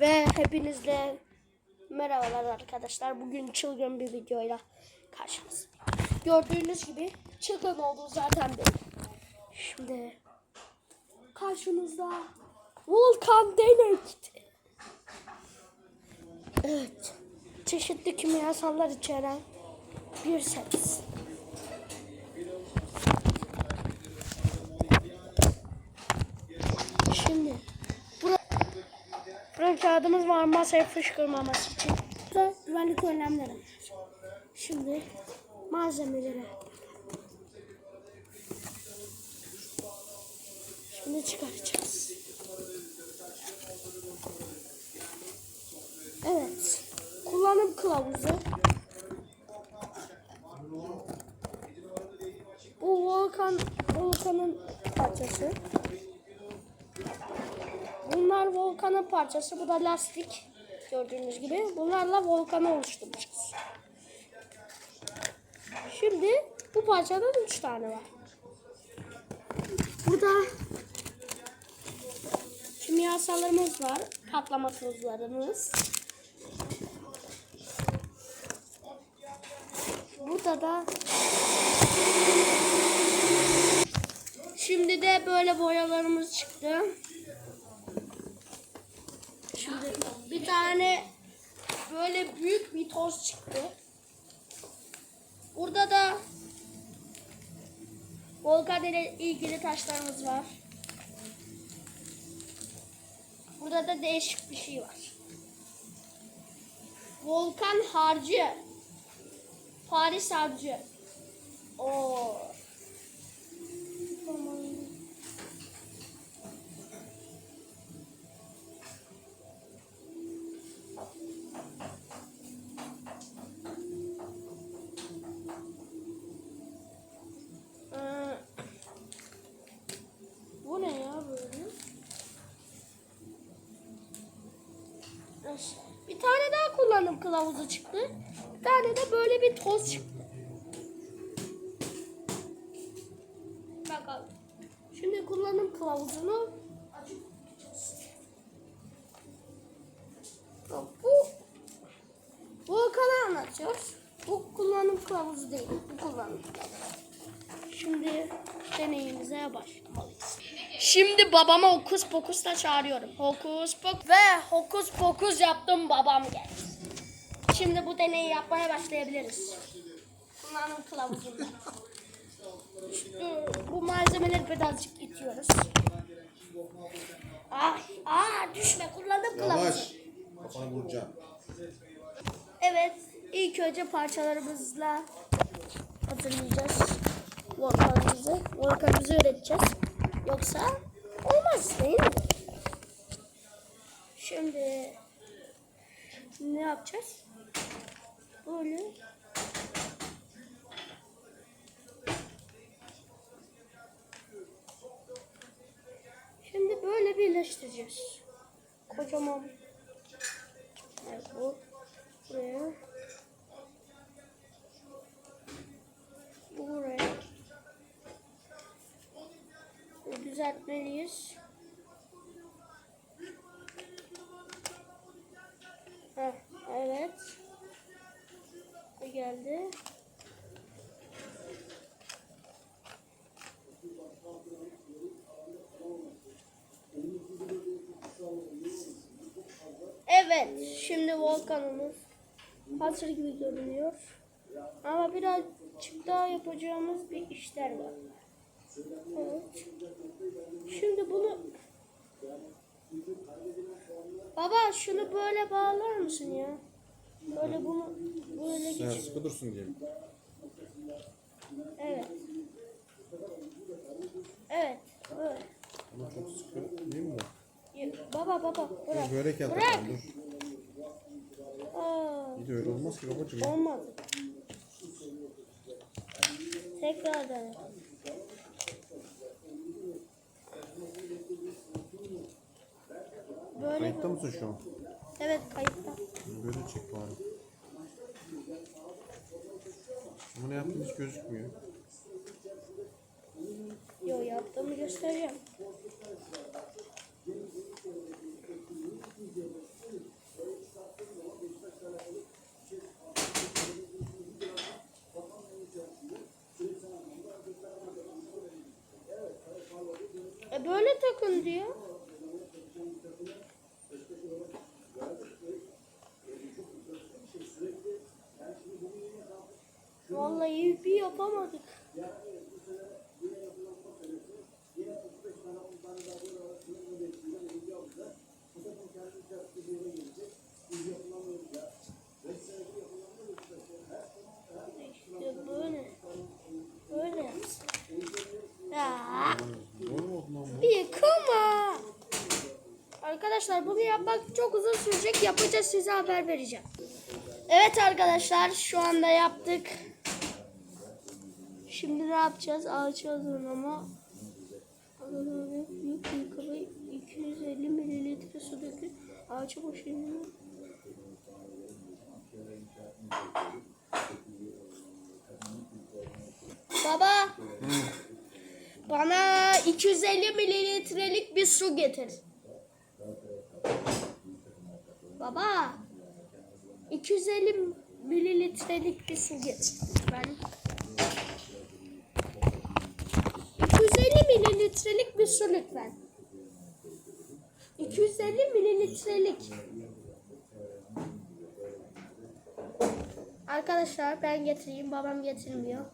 Ve hepinizle merhabalar arkadaşlar. Bugün çılgın bir videoyla karşınızdayım. Gördüğünüz gibi çılgın olduğu zaten belli. Şimdi karşınızda Volkan Denek. Evet. Çeşitli kimyasallar içeren bir set. Şimdi bura, burada kağıdımız var masaya fışkırmaması için. Güvenlik önlemleri. Şimdi malzemeleri. Şimdi çıkaracağız. Evet. Kullanım kılavuzu. Bu volkan volkanın parçası. Volkanın parçası. Bu da lastik. Gördüğünüz gibi. Bunlarla volkanı oluşturacağız. Şimdi bu parçadan üç tane var. Burada kimyasallarımız var. Patlama tozlarımız. Burada da Şimdi de böyle boyalarımız çıktı. Şimdi bir tane böyle büyük bir toz çıktı. Burada da volkan ile ilgili taşlarımız var. Burada da değişik bir şey var. Volkan harcı. Paris harcı. Oo. Öş- Bir tane daha kullanım kılavuzu çıktı. Bir tane de böyle bir toz çıktı. Bakalım. Şimdi kullanım kılavuzunu. Bak, Bu Volkan'ı anlatıyoruz. Bu kullanım kılavuzu değil. Bu kullanım kılavuzu. Şimdi deneyimize başlamalıyız. Şimdi babama hokus pokusla çağırıyorum. Hokus pokus ve hokus pokus yaptım babam geldi. Şimdi bu deneyi yapmaya başlayabiliriz. Kullanım kılavuzunda. Bu malzemeleri birazcık itiyoruz. Ah, ah düşme kullanım kılavuzu. Yavaş. Kafanı vuracağım. Evet, ilk önce parçalarımızla hazırlayacağız volkanımızı. Volkanımızı üreteceğiz. Yoksa olmaz değil mi? Şimdi ne yapacağız? Böyle Şimdi böyle birleştireceğiz. Kocaman. Evet bu. Buraya. Düzeltmeliyiz. Heh, evet. Bu geldi. Evet, şimdi volkanımız hazır gibi görünüyor. Ama birazcık daha yapacağımız bir işler var. Evet. Şimdi bunu Baba şunu böyle bağlar mısın ya? Böyle bunu böyle Sen geç. sıkı dursun diye. Evet. Evet. Böyle. Ama çok sıkı değil mi? Baba baba bırak. Börek yap Bırak. dur. Aa. İyi de öyle olmaz ki babacığım. Olmadı. Tekrar dene. Böyle kayıtta mısın şu an? Evet kayıtta. Böyle çek bari. Ama ne yaptığın hiç gözükmüyor. Yo yaptığımı göstereceğim. E böyle takın diyor. Bu? Bir yıkama. Arkadaşlar bunu yapmak çok uzun sürecek. Yapacağız size haber vereceğim. Evet arkadaşlar şu anda yaptık. Şimdi ne yapacağız? Ağaç hazırlama. Büyük yıkama 250 mililitre su dökün. Ağaçı boşayın. Baba. Bana 250 mililitrelik bir su getir. Baba. 250 mililitrelik bir su getir. Ben 250 mililitrelik bir su lütfen. 250 mililitrelik. Arkadaşlar ben getireyim. Babam getirmiyor.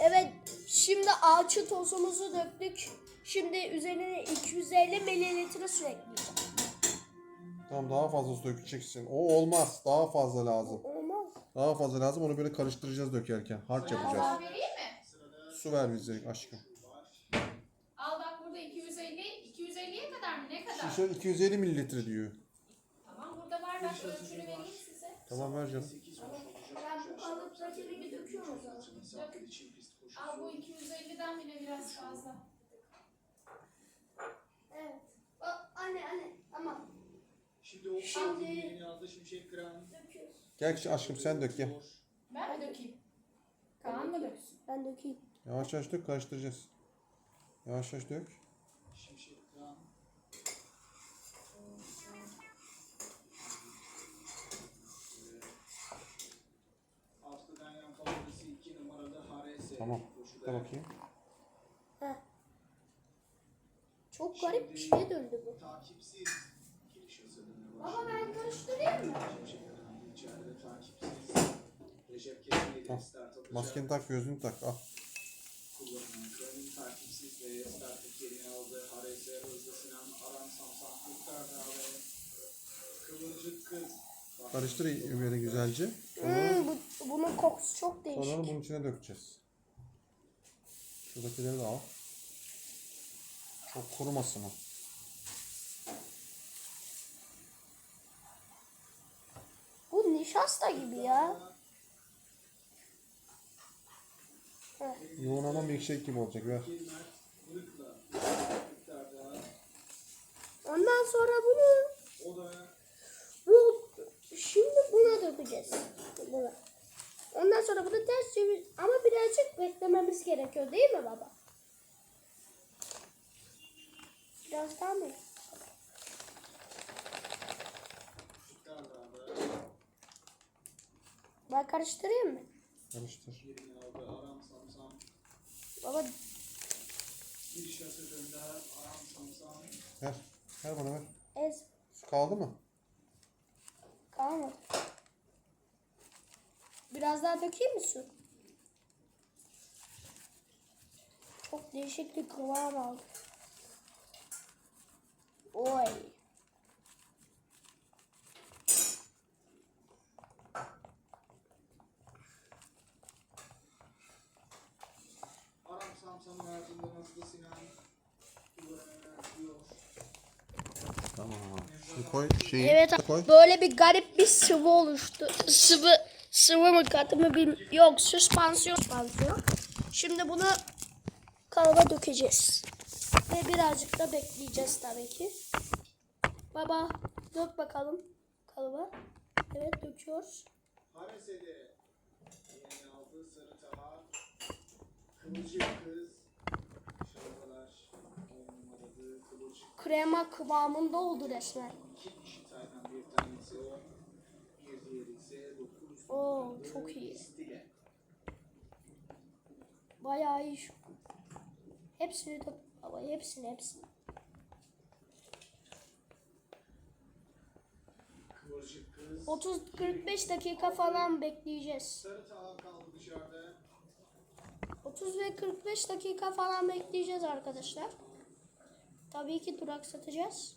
Evet. Şimdi alçı tozumuzu döktük. Şimdi üzerine 250 mililitre su ekleyeceğim. Tamam daha fazla su dökeceksin. O olmaz. Daha fazla lazım. Olmaz. Daha fazla lazım. Onu böyle karıştıracağız dökerken. Harç yapacağız. Daha vereyim mi? Su ver bize aşkım. Al bak burada 250. 250'ye Şişe 250 mililitre diyor. Tamam burada var. Ben ölçünü vereyim size. Tamam ver canım. Ben bu kalıptakini döküyorum o zaman. Dök. Al bu 250'den bile biraz fazla. Evet. Bak, anne anne tamam. Şimdi o Şimdi- Şimdi... yazdı şimşek kıran. Döküyoruz. Gel aşkım sen dök gel. Ben mi dökeyim? Kaan mı döksün? Ben dökeyim. Yavaş yavaş dök karıştıracağız. Yavaş yavaş dök. Tamam. De bakayım. Heh. Çok garip bir şeye döndü bu. Baba ben karıştırayım mı? Alacak. Maskeni tak gözünü tak. Al. Takipsiz ve yerini aldı. Hızlı Sinan ve kız. Karıştır Ömer'i güzelce. Sonra, Hmm, bu, bunun kokusu çok değişik. sonra bunun içine dökeceğiz. Şuradakileri de al. Çok kurumasın o. Bu nişasta gibi ya. Yoğun ama milkshake gibi olacak. Ver. Ondan sonra bunu bu şimdi buna dökeceğiz. Buna. Ondan sonra bunu ters çevir ama birazcık beklememiz gerekiyor değil mi baba? Biraz daha mı? Ben karıştırayım mı? Karıştır. Baba. Ver. Ver bana ver. ez Su kaldı mı? kalmadı. Biraz daha dökeyim mi su? Çok değişik bir kıvam aldı. Oy. Aram Sinan. Tamam. Şimdi koy şeyi. Evet Koy. böyle bir garip bir sıvı oluştu. Sıvı sıvı mı katı mı bilmiyorum. Yok süspansiyon. Süspansiyon. Şimdi bunu kalıba dökeceğiz. Ve birazcık da bekleyeceğiz tabii ki. Baba dök bakalım kalıba. Evet döküyoruz. Harese'de yerini aldı. Sarı Taha. Kıvırcık kız. Şarkılar. Krema kıvamında oldu resmen. Oo çok iyi. Bayağı iyi şu. Hepsini top ama hepsini hepsini. Kıvırcık 30-45 dakika falan bekleyeceğiz. 30 ve 45 dakika falan bekleyeceğiz arkadaşlar. Tabii ki durak satacağız.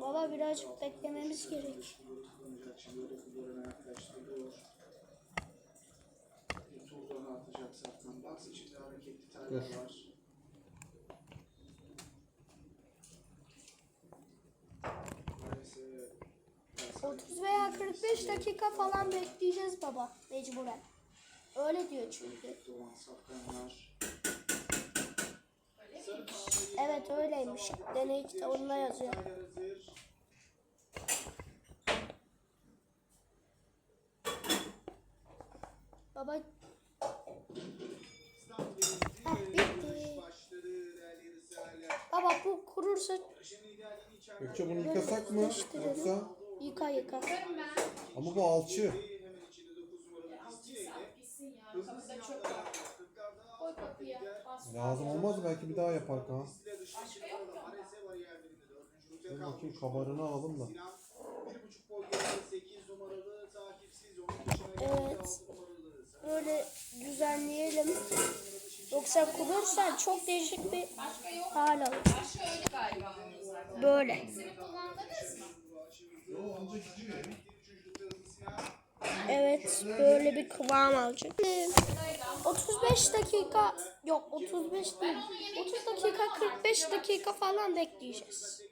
Baba birazcık beklememiz gerek. Dur. var. Maalesef 30 veya 45 dakika falan bekleyeceğiz baba mecburen. Öyle diyor çünkü. hareketli olan safkanlar. Öyle mi? Sarı tahada Evet öyleymiş. Deney kitabında yazıyor. Baba. Ah, bitti. Baba bu kurursa Gökçe bunu yıkasak mı? Değiştirelim. Yoksa? yıka yıka. Ama bu alçı. Hemen içinde 9 numaralı Hizci ile Saf gitsin ya. hızlı Kapıda çöp sinyallar. var. Koy kapıya. Bas. Lazım olmaz? Belki bir daha yapar Kaan. Başka yok rütbe Dur bakayım kabarını alalım da. Sinan bir buçuk boy geride 8 numaralı takipsiz onun dışına geldi Evet. 6 numaralı. Sarı Böyle düzenleyelim. Yoksa kurursa çok değişik bir Başka yok. hal alır. Başka öyle galiba onun zaten. Böyle. Hepsini kullandınız mı? Üçüncülükte hızlı Sinan. Evet böyle bir kıvam alacak. Ee, 35 dakika yok 35 değil. 30 dakika 45 dakika falan bekleyeceğiz.